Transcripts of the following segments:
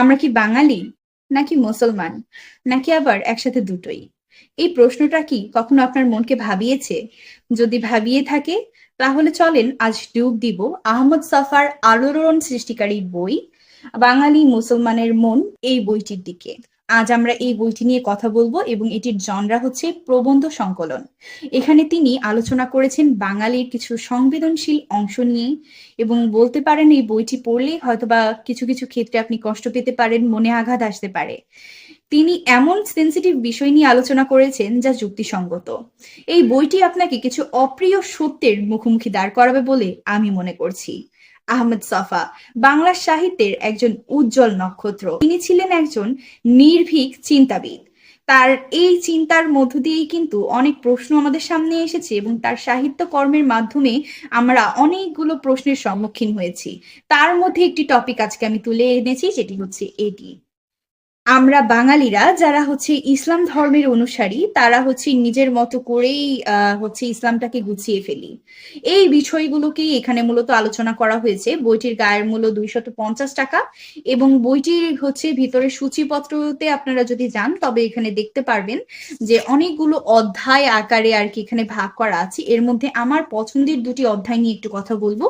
আমরা কি বাঙালি নাকি মুসলমান? নাকি আবার একসাথে দুটোই? এই প্রশ্নটা কি কখনো আপনার মনকে ভাবিয়েছে? যদি ভাবিয়ে থাকে, তাহলে চলেন আজ ডুব দিব আহমদ সাফার আলোড়ন সৃষ্টিকারী বই, বাঙালি মুসলমানের মন এই বইটির দিকে। আজ আমরা এই বইটি নিয়ে কথা বলব এবং এটির জনরা হচ্ছে প্রবন্ধ সংকলন। এখানে তিনি আলোচনা করেছেন বাঙালির কিছু সংবেদনশীল অংশ নিয়ে এবং বলতে পারেন এই বইটি পড়লে হয়তোবা কিছু কিছু ক্ষেত্রে আপনি কষ্ট পেতে পারেন, মনে আঘাত আসতে পারে। তিনি এমন সেন্সিটিভ বিষয় নিয়ে আলোচনা করেছেন যা যুক্তিসঙ্গত। এই বইটি আপনাকে কিছু অপ্রিয় সত্যের মুখোমুখি দাঁড় করাবে বলে আমি মনে করছি। আহমেদ সাফা, বাংলা সাহিত্যের একজন উজ্জ্বল নক্ষত্র। তিনি ছিলেন একজন নির্ভীক চিন্তাবিদ। তার এই চিন্তার মধ্য দিয়েই কিন্তু অনেক প্রশ্ন আমাদের সামনে এসেছে এবং তার সাহিত্য কর্মের মাধ্যমে আমরা অনেকগুলো প্রশ্নের সম্মুখীন হয়েছি। তার মধ্যে একটি টপিক আজকে আমি তুলে এনেছি যেটি হচ্ছে এটি আমরা বাঙালিরা যারা হচ্ছে ইসলাম ধর্মের অনুসারী, তারা হচ্ছে নিজের মতো করেই হচ্ছে ইসলামটাকে গুছিয়ে ফেলি। এই বিষয়গুলোকেই এখানে মূলত আলোচনা করা হয়েছে। বইটির গায়ের মূল্য দুইশত পঞ্চাশ টাকা এবং বইটির হচ্ছে ভিতরে সূচিপত্রতে আপনারা যদি যান, তবে এখানে দেখতে পারবেন যে অনেকগুলো অধ্যায় আকারে আর কি এখানে ভাগ করা আছে। এর মধ্যে আমার পছন্দের দুটি অধ্যায় নিয়ে একটু কথা বলব।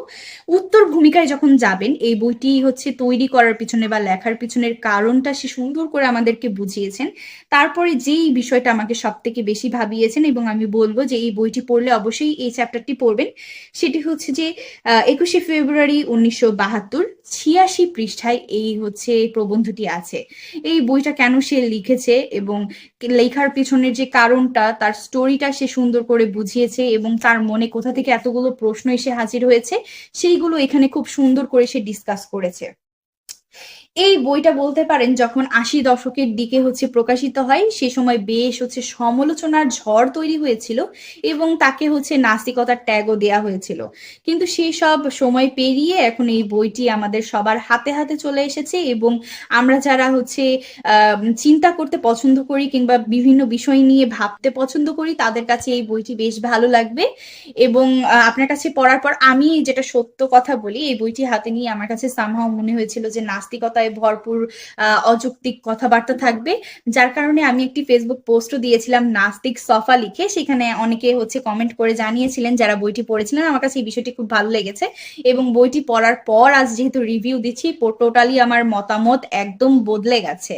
উত্তর ভূমিকায় যখন যাবেন, এই বইটি হচ্ছে তৈরি করার পিছনে বা লেখার পিছনের কারণটা সে সুন্দর করে আমাদেরকে বুঝিয়েছেন। তারপরে যেই বিষয়টা আমাকে সব থেকে বেশি ভাবিয়েছেন এবং আমি বলব যে এই বইটি পড়লে অবশ্যই এই চ্যাপ্টারটি পড়বেন, সেটি হচ্ছে যে একুশে ফেব্রুয়ারি উনিশশো বাহাত্তর, ছিয়াশি পৃষ্ঠায় এই হচ্ছে প্রবন্ধটি আছে। এই বইটা কেন সে লিখেছে এবং লেখার পিছনের যে কারণটা, তার স্টোরিটা সে সুন্দর করে বুঝিয়েছে এবং তার মনে কোথা থেকে এতগুলো প্রশ্ন এসে হাজির হয়েছে, সেইগুলো এখানে খুব সুন্দর করে সে ডিসকাস করেছে। এই বইটা বলতে পারেন যখন আশি দশকের দিকে হচ্ছে প্রকাশিত হয়, সে সময় বেশ হচ্ছে সমালোচনার ঝড় তৈরি হয়েছিল এবং তাকে হচ্ছে নাস্তিকতার ট্যাগও দেয়া হয়েছিল। কিন্তু সেই সব সময় পেরিয়ে এখন এই বইটি আমাদের সবার হাতে হাতে চলে এসেছে এবং আমরা যারা হচ্ছে চিন্তা করতে পছন্দ করি কিংবা বিভিন্ন বিষয় নিয়ে ভাবতে পছন্দ করি, তাদের কাছে এই বইটি বেশ ভালো লাগবে এবং আপনার কাছে পড়ার পর আমি যেটা সত্য কথা বলি, এই বইটি হাতে নিয়ে আমার কাছে সামহাও মনে হয়েছিল যে নাস্তিকতায় ভরপুর অযৌক্তিক কথাবার্তা থাকবে। যার কারণে আমি একটি ফেসবুক পোস্টও দিয়েছিলাম নাস্তিক সফা লিখে। সেখানে অনেকে হচ্ছে কমেন্ট করে জানিয়েছিলেন, যারা বইটি পড়েছিলেন, আমার কাছে এই বিষয়টি খুব ভালো লেগেছে। এবং বইটি পড়ার পর আজ যেহেতু রিভিউ দিচ্ছি টোটালি আমার মতামত একদম বদলে গেছে।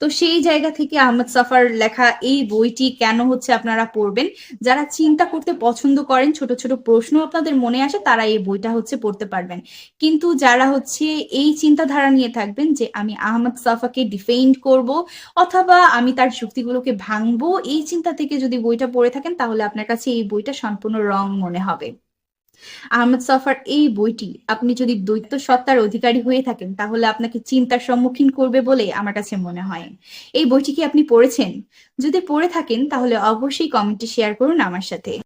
তো সেই জায়গা থেকে আহমদ সাফার লেখা এই বইটি কেন হচ্ছে আপনারা পড়বেন? যারা চিন্তা করতে পছন্দ করেন, ছোট ছোট প্রশ্ন আপনাদের মনে আসে, তারা এই বইটা হচ্ছে পড়তে পারবেন। কিন্তু যারা হচ্ছে এই চিন্তাধারা নিয়ে থাকবেন যে আমি আহমদ সাফাকে ডিফেন্ড করব অথবা আমি তার যুক্তিগুলোকে ভাঙবো। এই চিন্তা থেকে যদি বইটা পড়ে থাকেন, তাহলে আপনার কাছে এই বইটা সম্পূর্ণ রং মনে হবে। আহমদ সাফার এই বইটি, আপনি যদি দ্বৈত সত্তার অধিকারী হয়ে থাকেন, তাহলে আপনাকে চিন্তার সম্মুখীন করবে বলে আমার কাছে মনে হয়। এই বইটি কি আপনি পড়েছেন? যদি পড়ে থাকেন, তাহলে অবশ্যই কমেন্টে শেয়ার করুন আমার সাথে।